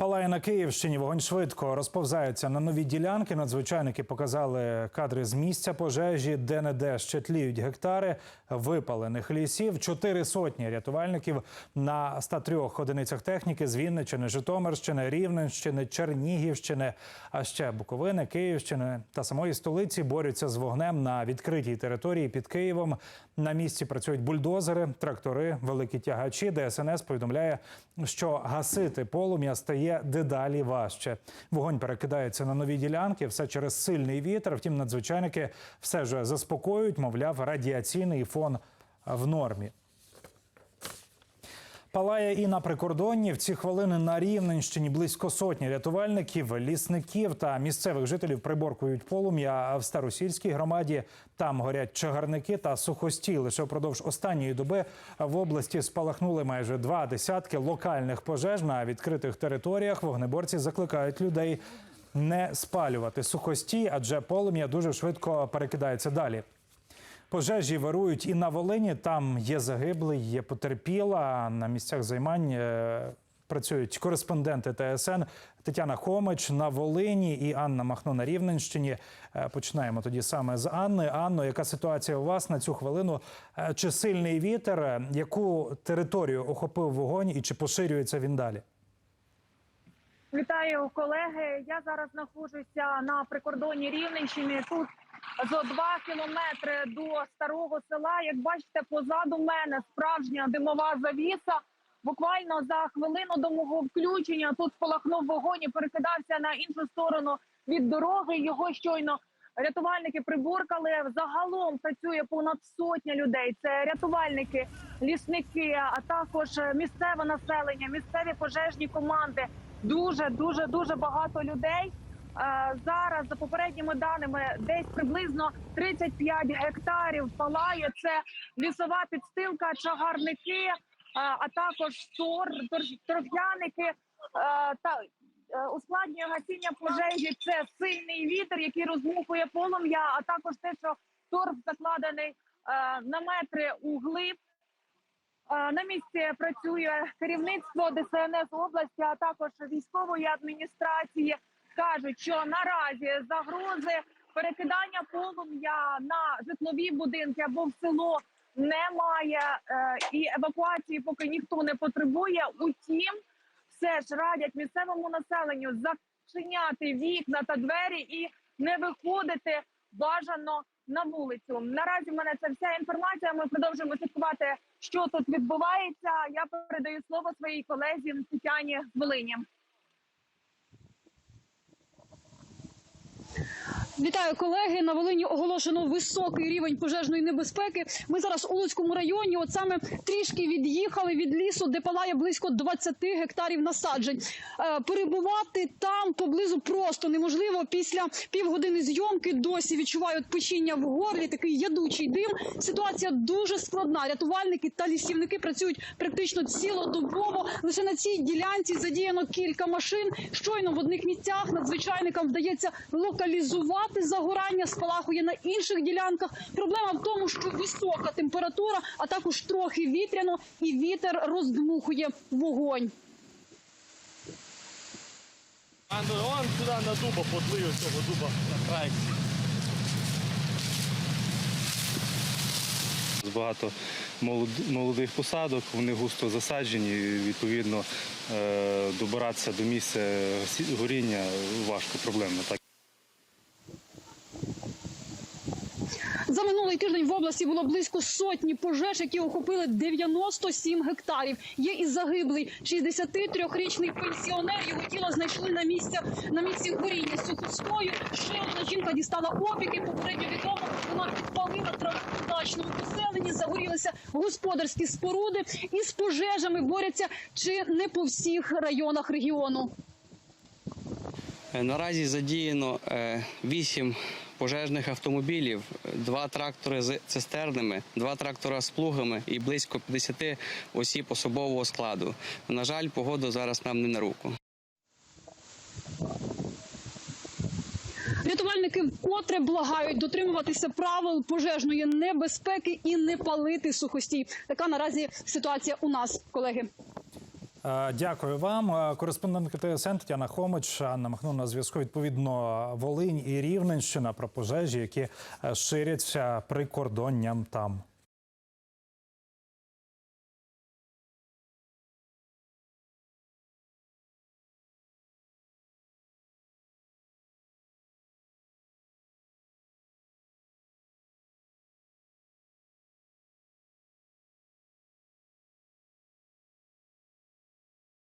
Палає на Київщині. Вогонь швидко розповзається на нові ділянки. Надзвичайники показали кадри з місця пожежі, де не де ще тліють гектари випалених лісів. Чотири сотні рятувальників на 103 одиницях техніки з Вінничини, Житомирщини, Рівненщини, Чернігівщини, а ще Буковини, Київщини та самої столиці борються з вогнем на відкритій території під Києвом. На місці працюють бульдозери, трактори, великі тягачі. ДСНС повідомляє, що гасити полум'я стає дедалі важче. Вогонь перекидається на нові ділянки, все через сильний вітер. Втім, надзвичайники все ж заспокоюють, мовляв, радіаційний фон в нормі. Палає і на прикордонні в ці хвилини на Рівненщині близько сотні рятувальників, лісників та місцевих жителів приборкують полум'я. В старосільській громаді там горять чагарники та сухості. Лише впродовж останньої доби в області спалахнули майже два десятки локальних пожеж на відкритих територіях. Вогнеборці закликають людей не спалювати сухості, адже полум'я дуже швидко перекидається далі. Пожежі вирують і на Волині. Там є загиблий, є потерпіла. На місцях займань е, працюють кореспонденти ТСН Тетяна Хомич на Волині і Анна Махно на Рівненщині. Е, Починаємо тоді саме з Анни. Анно, яка ситуація у вас на цю хвилину? Е, Чи сильний вітер? Яку територію охопив вогонь і чи поширюється він далі? Вітаю колеги. Я зараз знаходжуся на прикордонні Рівненщини. Тут за два кілометри до старого села. Як бачите, позаду мене справжня димова завіса. Буквально за хвилину до мого включення тут спалахнув вогонь і перекидався на іншу сторону від дороги. Його щойно рятувальники приборкали. Загалом працює понад сотня людей. Це рятувальники, лісники, а також місцеве населення, місцеві пожежні команди. Дуже дуже дуже багато людей. Зараз за попередніми даними десь приблизно 35 гектарів палає. Це лісова підстилка, чагарники, а також торж- торф'яники та е, ускладнює гасіння пожежі. Це сильний вітер, який розмухує полум'я, а також те, що торф закладений е, на метри углиб. Е, На місці працює керівництво ДСНС області, а також військової адміністрації. Кажуть, що наразі загрози перекидання полум'я на житлові будинки або в село немає, е, і евакуації поки ніхто не потребує. Утім, все ж радять місцевому населенню зачиняти вікна та двері і не виходити бажано на вулицю. Наразі в мене це вся інформація. Ми продовжуємо слідкувати, що тут відбувається. Я передаю слово своїй колезі Тетяні Волині. Вітаю колеги. На Волині оголошено високий рівень пожежної небезпеки. Ми зараз у Луцькому районі. От саме трішки від'їхали від лісу, де палає близько 20 гектарів насаджень. Е, Перебувати там поблизу просто неможливо. Після півгодини зйомки досі відчувають печіння в горлі. Такий ядучий дим. Ситуація дуже складна. Рятувальники та лісівники працюють практично цілодобово. Лише на цій ділянці задіяно кілька машин. Щойно в одних місцях надзвичайникам вдається локалізувати загорання, спалахує на інших ділянках. Проблема в тому, що висока температура, а також трохи вітряно, і вітер роздмухує вогонь. А ну он туди на дуба подлив цього дуба на край. Багато молодих посадок, вони густо засаджені. і, Відповідно, е, добиратися до місця горіння важко, проблемно. Так. За минулий тиждень в області було близько сотні пожеж, які охопили 97 гектарів. Є і загиблий 63-річний пенсіонер. Його тіло знайшли на місці на місці горіння сухостою. Ще одна жінка дістала опіки. Попередньо відомо вона підпалила в поселенні. Загорілися господарські споруди і з пожежами борються чи не по всіх районах регіону. Е, Наразі задіяно е, вісім пожежних автомобілів, два трактори з цистернами, два трактора з плугами і близько 50 осіб особового складу. На жаль, погода зараз нам не на руку. Рятувальники вкотре благають дотримуватися правил пожежної небезпеки і не палити сухостій. Така наразі ситуація у нас, колеги. Е, Дякую вам. Е, Кореспондентка ТСН Тетяна Хомич, Махно на зв'язку. Відповідно, Волинь і Рівненщина про пожежі, які е, ширяться прикордонням там.